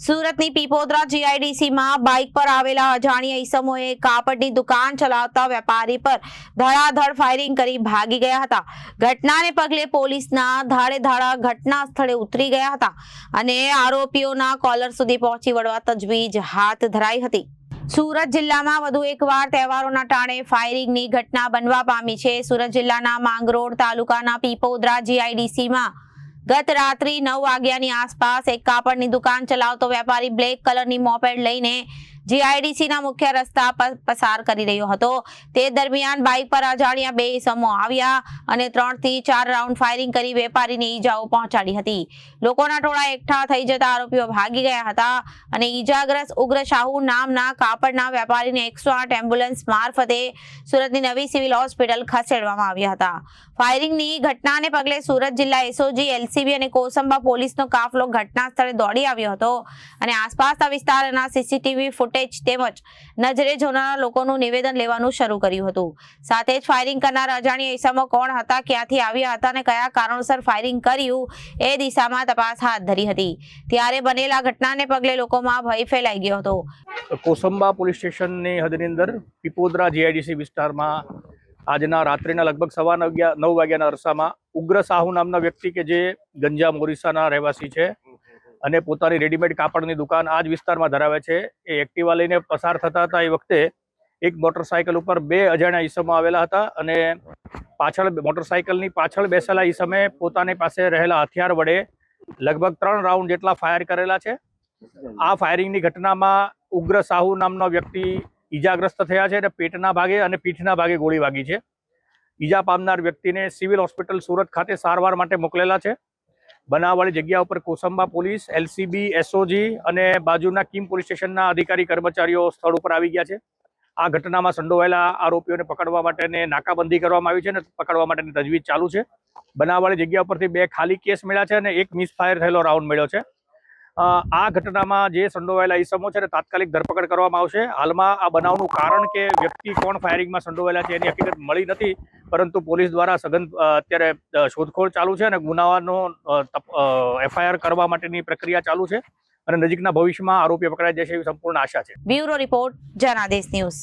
સુરતની પીપોદરા જીઆઈડીસીમાં બાઇક પર આવેલા અજાણ્યા ઈસમોએ કાપડની દુકાન ચલાવતા વેપારી પર ધડાધડ ફાયરિંગ કરી ભાગી ગયા હતા. ઘટનાને પગલે પોલીસના ધાડે ધાડા ઘટના સ્થળે ઉતરી ગયા હતા અને આરોપીઓના કોલર સુધી પહોંચી વળવા તજવીજ હાથ ધરાઈ હતી. સુરત જિલ્લામાં વધુ એકવાર તહેવારોના ટાણે ફાયરિંગની ઘટના બનવા પામી છે. સુરત જિલ્લાના માંગરોળ તાલુકાના પીપોદરા જીઆઈડીસીમાં ગત રાત્રિ નવ વાગ્યાની આસપાસ એક કાપડની દુકાન ચલાવતો વેપારી બ્લેક કલરની મોપેડ લઈને જીઆઈડીસીના મુખ્ય રસ્તા પસાર કરી રહ્યો હતો. તે દરમિયાન બાઇક પર અજાણ્યા બે ઇસમો આવ્યા અને ત્રણથી ચાર રાઉન્ડ ફાયરિંગ કરી વેપારીને ઈજાઓ પહોંચાડી હતી. લોકોના ટોળા એકઠા થઈ જતા આરોપીઓ ભાગી ગયા હતા અને ઈજાગ્રસ્ત ઉગ્ર શાહુ નામના કાપડના વેપારીને એકસો આઠ એમ્બ્યુલન્સ મારફતે સુરતની નવી સિવિલ હોસ્પિટલ ખસેડવામાં આવ્યા હતા. ફાયરિંગની ઘટનાને પગલે સુરત જિલ્લા એસઓજી, એલસીબી અને કોસંબા પોલીસનો કાફલો ઘટના સ્થળે દોડી આવ્યો હતો અને આસપાસના વિસ્તારના સીસીટીવી ફૂટેજ તેમજ નજરે જોનારા લોકોનું નિવેદન લેવાનું શરૂ કર્યું હતું. સાથે જ ફાયરિંગ કરનાર અજાણ્યા ઈસમો કોણ હતા, ક્યાંથી આવ્યા હતા અને કયા કારણોસર ફાયરિંગ કર્યું એ દિશામાં તપાસ હાથ ધરી હતી. ત્યારે બનેલા ઘટનાને પગલે લોકોમાં ભય ફેલાઈ ગયો હતો. કોસંબા પોલીસ સ્ટેશનની હદની અંદર પીપોદરા જીઆઈડીસી વિસ્તારમાં આજના રાત્રિના લગભગ સવા નવ નવ વાગ્યાના અરસામાં ઉગ્ર સાહુ નામના વ્યક્તિ કે જે ગંજા મોરિસાના રહેવાસી છે અને પોતાની રેડીમેડ કાપડની દુકાન આ જ વિસ્તારમાં ધરાવે છે. એ એક્ટિવા લઈને પસાર થતા હતા એ વખતે એક મોટરસાયકલ ઉપર બે અજાણ્યા ઈસમો આવેલા હતા અને પાછળ મોટરસાયકલની પાછળ બેસેલા ઈસમે પોતાની પાસે રહેલા હથિયાર વડે લગભગ ત્રણ રાઉન્ડ જેટલા ફાયર કરેલા છે. આ ફાયરિંગની ઘટનામાં ઉગ્ર સાહુ નામનો વ્યક્તિ ઈજાગ્રસ્ત થયા છે અને પેટના ભાગે અને પીઠના ભાગે ગોળી વાગી છે. ઈજા પામનાર વ્યક્તિને સિવિલ હોસ્પિટલ સુરત ખાતે સારવાર માટે મોકલેલા છે. બનાવવાળી જગ્યા ઉપર કોસંબા પોલીસ, એલસીબી, એસઓજી અને બાજુના કિમ પોલીસ સ્ટેશનના અધિકારી, કર્મચારીઓ સ્થળ ઉપર આવી ગયા છે. આ ઘટનામાં સંડોવાયેલા આરોપીઓને પકડવા માટેને નાકાબંધી કરવામાં આવી છે અને પકડવા માટેની તજવીજ ચાલુ છે. બનાવવાળી જગ્યા ઉપરથી બે ખાલી કેસ મળ્યા છે અને એક મિસફાયર થયેલો રાઉન્ડ મળ્યો છે. આ ઘટનામાં જે સંડોવાયેલા ઈસમો છે તાત્કાલિક ધરપકડ કરવામાં આવશે. હાલમાં આ બનાવનું કારણ કે વ્યક્તિ કોણ ફાયરિંગમાં સંડોવાયેલા છે એની હકીકત મળી નથી. પરંતુ પોલીસ દ્વારા સઘન અત્યારે શોધખોળ ચાલુ છે અને ગુનાનો એફઆઈઆર કરવા માટેની પ્રક્રિયા ચાલુ છે અને નજીકના ભવિષ્યમાં આરોપી પકડાઈ જશે એવી સંપૂર્ણ આશા છે. Bureau report, Janadesh news.